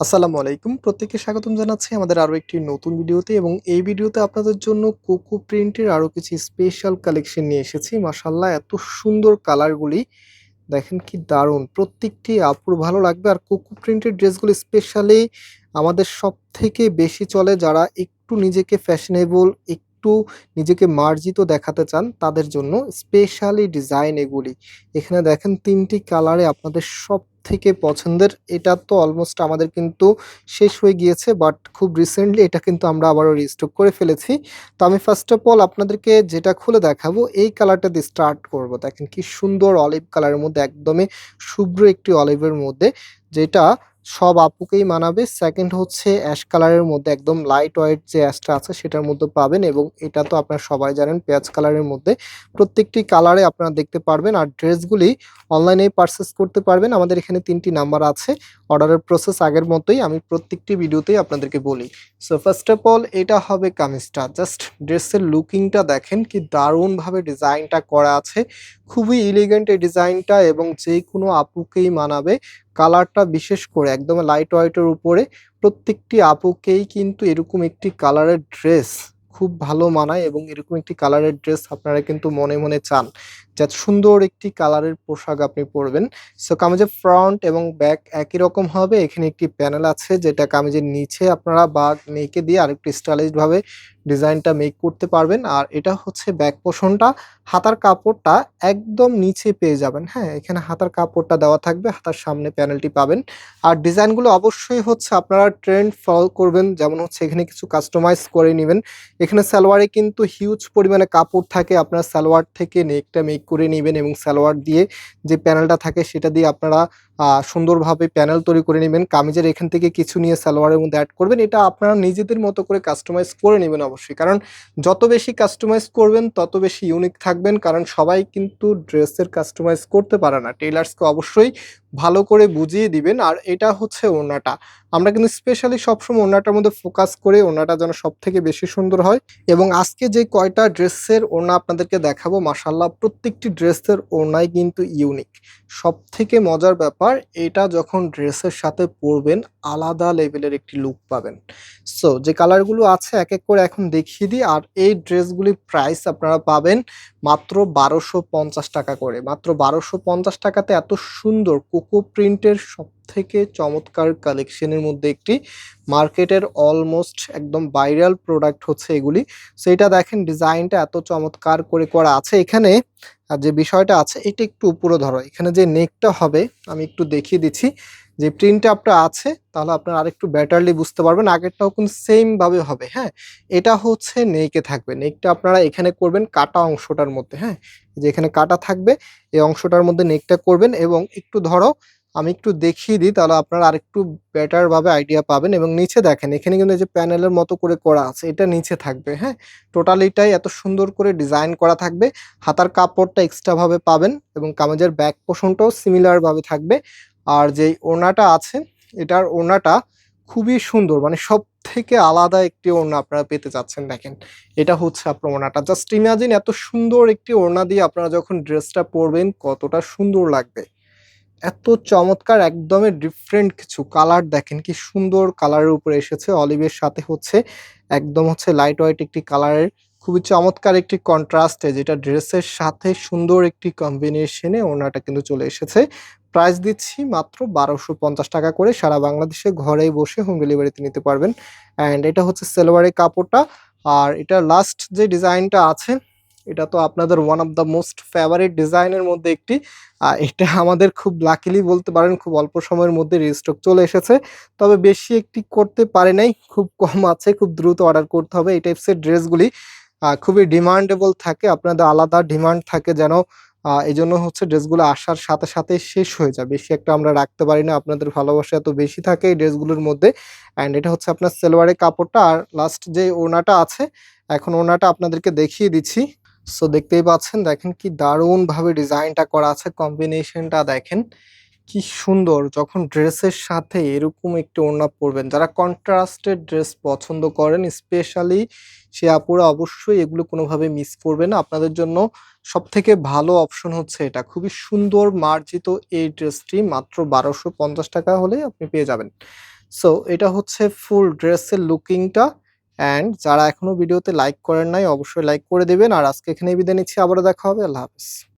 আসসালামু আলাইকুম। প্রত্যেককে স্বাগতম জানাচ্ছি আমাদের আরও একটি নতুন ভিডিওতে এবং এই ভিডিওতে আপনাদের জন্য কোকো প্রিন্টের আরও কিছু স্পেশাল কালেকশন নিয়ে এসেছি। মাশাল্লাহ এত সুন্দর কালারগুলি দেখেন কি দারুণ। প্রত্যেকটি আপুর ভালো লাগবে। আর কোকো প্রিন্টের ড্রেসগুলি স্পেশালি আমাদের সব থেকে বেশি চলে যারা একটু নিজেকে ফ্যাশনেবল একটু নিজেকে মার্জিত দেখাতে চান, তাদের জন্য স্পেশালি ডিজাইন এগুলি। এখানে দেখেন তিনটি কালারে আপনাদের সব থেকে পছন্দের, এটা তো অলমোস্ট আমাদের কিন্তু শেষ হয়ে গিয়েছে বাট খুব রিসেন্টলি এটা কিন্তু আমরা আবারও রিস্টক করে ফেলেছি। তো আমি ফার্স্ট অফ অল আপনাদেরকে যেটা খুলে দেখাবো, এই কালারটা দিয়ে স্টার্ট করব। দেখেন কি সুন্দর অলিভ কালারের মধ্যে, একদমই শুভ্র একটি অলিভের মধ্যে, যেটা সব আপুকেই মানাবে। সেকেন্ড হচ্ছে অ্যাশ কালারের মধ্যে একদম লাইট হোয়াইট যে অ্যাশটা আছে সেটার মধ্যে পাবেন এবং এটা তো আপনারা সবাই জানেন পেঁয়াজ কালারের মধ্যে। প্রত্যেকটি কালারে আপনারা দেখতে পারবেন আর ড্রেসগুলি অনলাইনে পারচেস করতে পারবেন। আমাদের এখানে তিনটি নাম্বার আছে। অর্ডারের প্রসেস আগের মতোই আমি প্রত্যেকটি ভিডিওতেই আপনাদেরকে বলি। সো ফার্স্ট অফ অল এটা হবে কামিজটা। জাস্ট ড্রেসের লুকিংটা দেখেন কি দারুণভাবে ডিজাইনটা করা আছে। খুবই ইলিগেন্ট এই ডিজাইনটা এবং যে কোনো আপুকেই মানাবে। কালারটা বিশেষ করে একদম লাইট হোয়াইটের উপরে প্রত্যেকটি আপুকেই কিন্তু এরকম একটি কালারের ড্রেস খুব ভালো মানায় এবং এরকম একটি কালারের ড্রেস আপনারা কিন্তু মনে মনে চান। যা সুন্দর একটি কালারের পোশাক আপনি পরবেন। সো কামিজের ফ্রন্ট এবং ব্যাক একই রকম হবে। এখানে একটি প্যানেল আছে, যেটা কামিজের নিচে আপনারা বা নেকে দিয়ে আরেকটু স্টাইলিশ ভাবে ডিজাইনটা মেক করতে পারবেন। আর এটা হচ্ছে ব্যাক পোষণটা হাতার কাপড়টা একদম নিচে পেয়ে যাবেন। হ্যাঁ এখানে হাতার কাপড়টা দেওয়া থাকবে। হাতার সামনে প্যানেলটি পাবেন। আর ডিজাইনগুলো অবশ্যই হচ্ছে আপনারা ট্রেন্ড ফলো করবেন। যেমন হচ্ছে এখানে কিছু কাস্টমাইজ করে নেবেন। এখানে সালোয়ারে কিন্তু হিউজ পরিমাণে কাপড় থাকে। আপনার সালোয়ার থেকে নেকটা মেক করে নেবেন এবং সালোয়ার দিয়ে যে প্যানেলটা থাকে সেটা দিয়ে আপনারা সুন্দরভাবে প্যানেল তৈরি করে নেবেন, কামিজের এখান থেকে কিছু নিয়ে সালোয়ারের মধ্যে অ্যাড করবেন, এটা আপনারা নিজেদের মতো করে কাস্টমাইজ করে নেবেন অবশ্যই। কারণ যত বেশি কাস্টমাইজ করবেন, তত বেশি ইউনিক থাকবেন, কারণ সবাই কিন্তু ড্রেসের কাস্টমাইজ করতে পারে না। টেলার্সকে অবশ্যই ভালো করে বুঝিয়ে দিবেন, আর এটা হচ্ছে ওড়নাটা। আমরা কিন্তু স্পেশালি সবসময় ওড়নাটার মধ্যে ফোকাস করে ওড়নাটা যেন সব থেকে বেশি সুন্দর হয়। এবং আজকে যে কয়টা ড্রেসের ওড়না আপনাদেরকে দেখাবো মাসাল্লাহ প্রত্যেকটি ড্রেসের ওড়নাই কিন্তু ইউনিক সব থেকে মজার ব্যাপার, এটা যখন ড্রেসের সাথে পরবেন, আলাদা লেভেলের একটি লুক পাবেন। সো যে কালারগুলো আছে, এক এক করে এখন দেখিয়ে দিই। আর এই ড্রেসগুলির প্রাইস আপনারা পাবেন মাত্র বারোশো পঞ্চাশ টাকা করে। মাত্র বারোশো পঞ্চাশ টাকাতে এত সুন্দর কোকো প্রিন্টের সব থেকে চমৎকার কালেকশনের মধ্যে একটি মার্কেটের অলমোস্ট একদম ভাইরাল প্রোডাক্ট হচ্ছে এগুলি। সো এটা দেখেন, ডিজাইনটা এত চমৎকার করে করা আছে। এখানে যে বিষয়টা আছে, এটা একটু উপরে ধরো। এখানে যে নেকটা হবে, আমি একটু দেখিয়ে দিচ্ছি। যে প্রিন্ট আপটা আছে, তাহলে আপনারা আরেকটু বেটারলি বুঝতে পারবেন। আগেরটাও কিন্তু সেম ভাবে হবে হ্যাঁ? এটা হচ্ছে নেকে থাকবে। নেকটা আপনারা এখানে করবেন কাটা অংশটার মধ্যে হ্যাঁ? যে এখানে কাটা থাকবে, এই অংশটার মধ্যে নেকটা করবেন এবং একটু ধরো, আমি একটু দেখিয়ে দিই, তাহলে আপনারা আরেকটু বেটার ভাবে আইডিয়া পাবেন। এবং নিচে দেখেন, এখানে কিন্তু যে প্যানেলের মতো করে করা আছে, এটা নিচে থাকবে হ্যাঁ? টোটালিটাই এত সুন্দর করে ডিজাইন করা থাকবে। হাতার কাপড়টা এক্সট্রা ভাবে পাবেন এবং কামেজের ব্যাক পোষণটাও সিমিলার ভাবে থাকবে। আর যেই ওড়নাটা আছে, এটার ওড়নাটা খুবই সুন্দর মানে সব থেকে আলাদা একটি ওড়না আপনারা পেতে যাচ্ছেন দেখেন। এটা হচ্ছে আপনার ওড়নাটা জাস্ট ইমাজিন এত সুন্দর একটি ওড়না দিয়ে আপনারা যখন ড্রেসটা পরবেন, কতটা সুন্দর লাগবে। এত চমৎকার, একদমই ডিফারেন্ট কিছু কালার দেখেন কি সুন্দর কালারের উপরে এসেছে। অলিভের সাথে হচ্ছে, একদম হচ্ছে লাইট হোয়াইট একটি কালারের খুবই চমৎকার একটি কন্ট্রাস্টে যেটা ড্রেসের সাথে সুন্দর একটি কম্বিনেশনে ওনাটা কিন্তু চলে এসেছে। প্রাইস দিচ্ছি মাত্র বারোশো পঞ্চাশ টাকা করে। সারা বাংলাদেশে ঘরে বসে হোম ডেলিভারিতে নিতে পারবেন। অ্যান্ড এটা হচ্ছে সেলোয়ারের কাপড়টা। আর এটা লাস্ট যে ডিজাইনটা আছে এটা তো আপনাদের one of the most favourite ডিজাইনের মধ্যে একটি। আহ, এটা আমাদের খুব লাকিলি বলতে পারেন খুব অল্প সময়ের মধ্যে রিস্টক চলে এসেছে। তবে বেশি একটি করতে পারে নাই। খুব কম আছে খুব দ্রুত অর্ডার করতে হবে। এই টাইপসের ড্রেসগুলি খুবই ডিমান্ডেবল থাকে। আপনাদের আলাদা ডিমান্ড থাকে যেন এই জন্য হচ্ছে ড্রেসগুলো আসার সাথে সাথে শেষ হয়ে যায় বেশি একটা আমরা রাখতে পারি না, আপনাদের ভালোবাসা এত বেশি থাকে এই ড্রেসগুলোর মধ্যে। অ্যান্ড এটা হচ্ছে আপনার সেলোয়ারের কাপড়টা। আর লাস্ট যে ওনাটা আছে, এখন ওনাটা আপনাদেরকে দেখিয়ে দিচ্ছি। সো দেখতেই পাচ্ছেন, দেখেন কি দারুণভাবে ডিজাইনটা করা আছে কম্বিনেশনটা দেখেন। কি সুন্দর যখন ড্রেসের সাথে এরকম একটি ওড়না পরবেন। যারা কন্ট্রাস্টেড ড্রেস পছন্দ করেন, স্পেশালি সে আপুরা অবশ্যই এগুলো কোনোভাবে মিস করবে না। আপনাদের জন্য সব থেকে ভালো অপশন হচ্ছে এটা। খুবই সুন্দর মার্জিত এই ড্রেসটি মাত্র বারোশো পঞ্চাশ টাকা হলে আপনি পেয়ে যাবেন। সো, এটা হচ্ছে ফুল ড্রেসের লুকিংটা। অ্যান্ড যারা এখনও ভিডিওতে লাইক করেন নাই, অবশ্যই লাইক করে দেবেন। আর আজকে এখানে বিদায় নিচ্ছি। আবারও দেখা হবে। আল্লাহ হাফেজ।